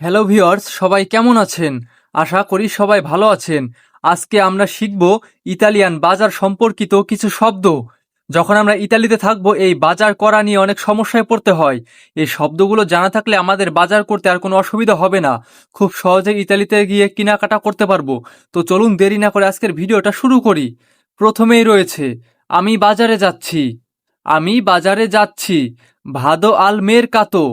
Hello viewers সবাই কেমন আছেন? আশা করি সবাই ভালো আছেন। আজকে আমরা শিখব ইতালিয়ান বাজার সম্পর্কিত কিছু শব্দ। যখন আমরা ইতালিতে থাকব, এই বাজার করা নিয়ে অনেক সমস্যায় পড়তে হয়। এই শব্দগুলো জানা থাকলে আমাদের বাজার করতে আর কোনো অসুবিধা হবে না। খুব সহজে ইতালিতে গিয়ে কেনাকাটা করতে পারব। তো চলুন দেরি না করে আজকের ভিডিওটা শুরু করি। প্রথমেই রয়েছে, আমি বাজারে যাচ্ছি। আমি বাজারে যাচ্ছি। ভাদো আল মের কাতো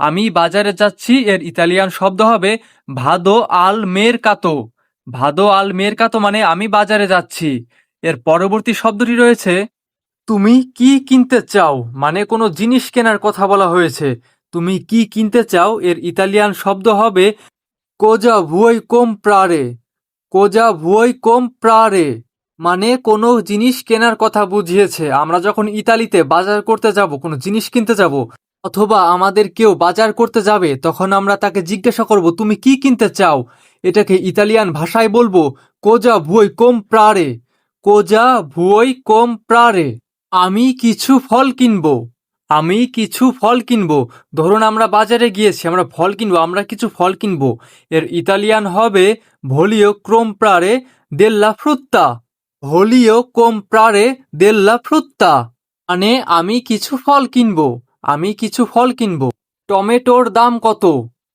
আমি বাজারে যাচ্ছি, এর ইতালিয়ান শব্দ হবে ভাদো আল মের কাতো ভাদো আল মের কাতো মানে আমি বাজারে যাচ্ছি। এর পরবর্তী শব্দটি রয়েছে, তুমি কি কিনতে চাও? মানে কোনো জিনিস কেনার কথা বলা হয়েছে। তুমি কি কিনতে চাও? এর ইতালিয়ান শব্দ হবে, কোজা ভুয়ই কোম প্রারে। কোজা ভুয়ই কোম প্রারে। মানে কোনো জিনিস কেনার কথা বুঝিয়েছে। আমরা যখন ইতালিতে বাজার করতে যাব, কোনো জিনিস কিনতে যাব অথবা আমাদের কেউ বাজার করতে যাবে, তখন আমরা তাকে জিজ্ঞাসা করব, তুমি কি কিনতে চাও? এটাকে ইতালিয়ান ভাষায় বলব, কোজা ভুয়ই কোম প্রারে। কোজা ভুয়ই কোম প্রারে। আমি কিছু ফল কিনবো। আমি কিছু ফল কিনবো। ধরুন আমরা বাজারে গিয়েছি, আমরা ফল কিনবো, আমরা কিছু ফল কিনবো। এর ইতালিয়ান হবে, ভলিও ক্রোম প্রারে দেল্লা ফ্রুত্তা। ভলিও কোম প্রারে দেল্লা ফ্রুত্তা। মানে আমি কিছু ফল কিনবো। আমি কিছু ফল কিনবো। টমেটোর দাম কত?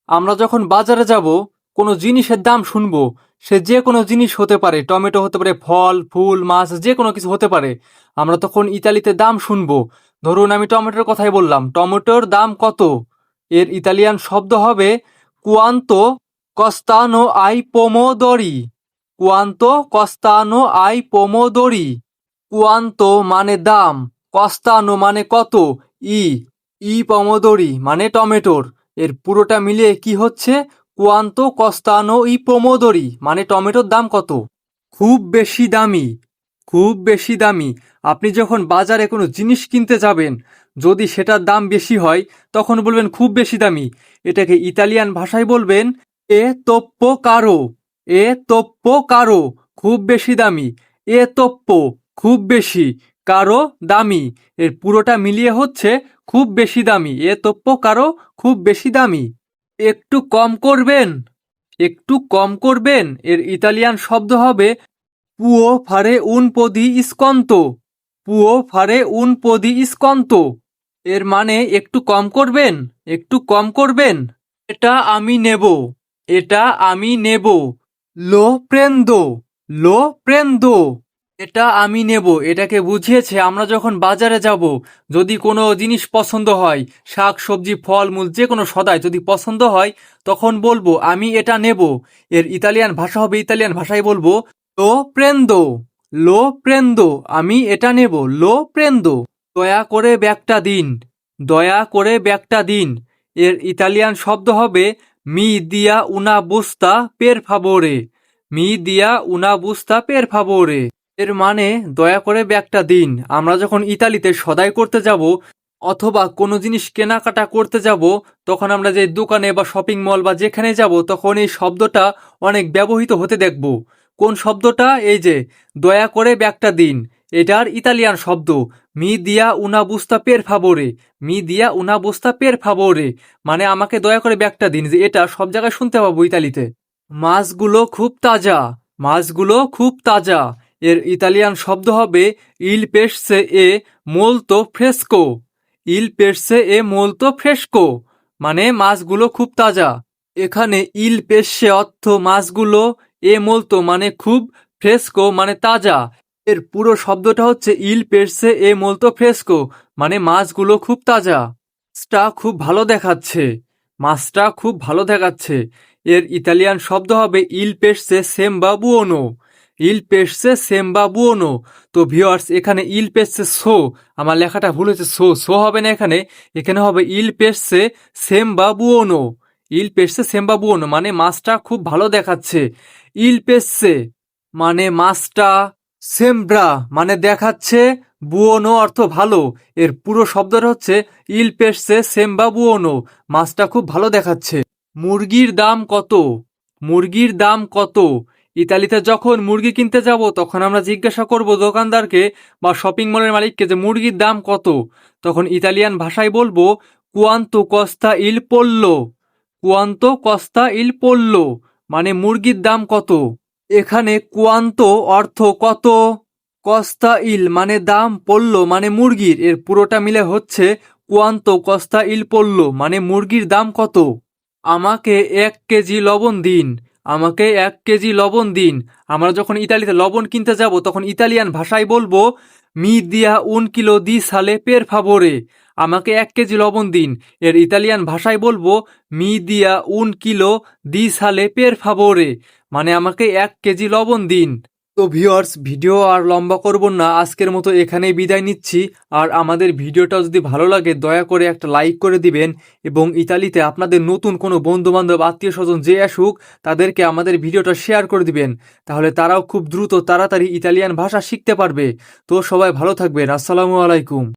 আমরা যখন বাজারে যাব, কোনো জিনিসের দাম শুনব। সে যে কোনো জিনিস হতে পারে। টমেটো হতে পারে, ফল, ফুল, মাছ, যে কোনো কিছু হতে পারে। আমরা তখন ইতালিতে দাম শুনব। ধরুন আমি টমেটোর কথাই বললাম। টমেটোর দাম কত? এর ইতালিয়ান শব্দ হবে কুয়ান্তো কস্তানো আই পোমোদরি কুয়ান্তো কস্তানো আই পোমোদরি কুয়ান্তো মানে দাম? কস্তানো মানে কত? ই ই পমোদরি মানে টমেটোর। এর পুরোটা মিলিয়ে কি হচ্ছে? কুয়ান্তো কস্তানো ই পোমোদরি মানে টমেটোর দাম কত? খুব বেশি দামি, খুব বেশি দামি। আপনি যখন বাজারে কোনো জিনিস কিনতে যাবেন, যদি সেটার দাম বেশি হয়, তখন বলবেন খুব বেশি দামি। এটাকে ইতালিয়ান ভাষায় বলবেন, এ তোপ্প কারও, এ তোপ্প কারও, খুব বেশি দামি, এ তোপ্প, খুব বেশি। কারও দামি। এর পুরোটা মিলিয়ে হচ্ছে খুব বেশি দামি। এ তোপ্প কারও খুব বেশি দামি। একটু কম করবেন। একটু কম করবেন। এর ইতালিয়ান শব্দ হবে পুও ফারে উন পদি ইস্কন্ত। পুও ফারে উন পদি ইস্কন্ত। এর মানে একটু কম করবেন, একটু কম করবেন। এটা আমি নেব। এটা আমি নেব। লো প্রেন্দো লো প্রেন্দো। এটা আমি নেব, এটাকে বুঝিয়েছে, আমরা যখন বাজারে যাব, যদি কোনো জিনিস পছন্দ হয়, শাক, সবজি, ফল, মূল, যে কোনো সদায় যদি পছন্দ হয়, তখন বলব, আমি এটা নেব। এর ইতালিয়ান ভাষা হবে ইতালিয়ান ভাষায় বলব, লো প্রেন্দো লো প্রেন্দো আমি এটা নেব, লো প্রেন্দো দয়া করে ব্যাগটা দিন, দয়া করে ব্যাগটা দিন। এর ইতালিয়ান শব্দ হবে মি দিয়া উনা বুস্তা পের ফাবোরে মি দিয়া উনা বুস্তা পের ফাবোরে এর মানে দয়া করে ব্যাগটা দিন। আমরা যখন ইতালিতে সদাই করতে যাব, অথবা কোনো জিনিস কেনাকাটা করতে যাব, তখন আমরা যে দোকানে বা শপিং মল বা যেখানে যাব, তখন এই শব্দটা অনেক ব্যবহৃত হতে দেখব। কোন শব্দটা? এই যে, দয়া করে ব্যাগটা দিন। এটার ইতালিয়ান শব্দ। মি দিয়া উনা বুস্তা পের ফাবোরে মি দিয়া উনা বুস্তা পের ফাবোরে মানে আমাকে দয়া করে ব্যাগটা দিন, যে এটা সব জায়গায় শুনতে পাবো ইতালিতে। মাছগুলো খুব তাজা। মাছগুলো খুব তাজা। এর ইতালিয়ান শব্দ হবে ইল পেসে এ মোলতো ফ্রেস্কো ইল পেসে এ মোলতো ফ্রেস্কো মানে মাছগুলো খুব তাজা। এখানে ইল পেসে অর্থ মাছগুলো এ মোলতো মানে খুব ফ্রেস্কো মানে তাজা। এর পুরো শব্দটা হচ্ছে ইল পেসে এ মোলতো ফ্রেস্কো মানে মাছগুলো খুব তাজা। মাছটা খুব ভালো দেখাচ্ছে। মাছটা খুব ভালো দেখাচ্ছে। এর ইতালিয়ান শব্দ হবে ইল পেসে সেম্বা বুয়োনো ইল পেসে সেম্বা বুয়োনো তো ভিওয়ার্স এখানে ইল পেসে সো। আমার লেখাটা ভুল হয়েছে, সো। সো হবে না এখানে এখানে হবে ইল পেসে সেম্বা বুয়োনো ইল পেসে সেম্বা বুয়োনো মানে মাছটা খুব ভালো দেখাচ্ছে। ইল পেসে মানে মাছটা সেমব্রা মানে দেখাচ্ছে বুয়নো অর্থ ভালো। এর পুরো শব্দটা হচ্ছে ইল পেসে সেম্বা বুয়োনো মাছটা খুব ভালো দেখাচ্ছে। মুরগির দাম কত? মুরগির দাম কত? ইতালিতে যখন মুরগি কিনতে যাব, তখন আমরা জিজ্ঞাসা করব দোকানদারকে বা শপিং মলের মালিককে যে মুরগির দাম কত। তখন ইতালিয়ান ভাষায় বলব, কুয়ান্তো কস্তা ইল পোল্লো কুয়ান্তো কস্তা ইল পোল্লো মানে মুরগির দাম কত। এখানে কুয়ান্তো অর্থ কত? কস্তা ইল মানে দাম পড়ল মানে মুরগির। এর পুরোটা মিলে হচ্ছে, কুয়ান্তো কস্তা ইল পড়ল মানে মুরগির দাম কত। আমাকে এক কেজি লবণ দিন। আমাকে এক কেজি লবণ দিন। আমরা যখন ইতালিতে লবণ কিনতে যাব, তখন ইতালিয়ান ভাষায় বলব, মি দিয়া উন কিলো দি সালে পের ফাবরে। আমাকে এক কেজি লবণ দিন। এর ইতালিয়ান ভাষায় বলব, মি দিয়া উন কিলো দি সালে পের ফাবরে। মানে আমাকে এক কেজি লবণ দিন। তো ভিউয়ার্স, ভিডিও আর লম্বা করব না, আজকের মতো এখানেই বিদায় নিচ্ছি। আর আমাদের ভিডিওটা যদি ভালো লাগে, দয়া করে একটা লাইক করে দিবেন এবং ইতালিতে আপনাদের নতুন কোনো বন্ধুবান্ধব আত্মীয় স্বজন যে আসুক, তাদেরকে আমাদের ভিডিওটা শেয়ার করে দিবেন। তাহলে তারাও খুব দ্রুত, তাড়াতাড়ি ইতালিয়ান ভাষা শিখতে পারবে। তো সবাই ভালো থাকবেন। আসসালামু আলাইকুম।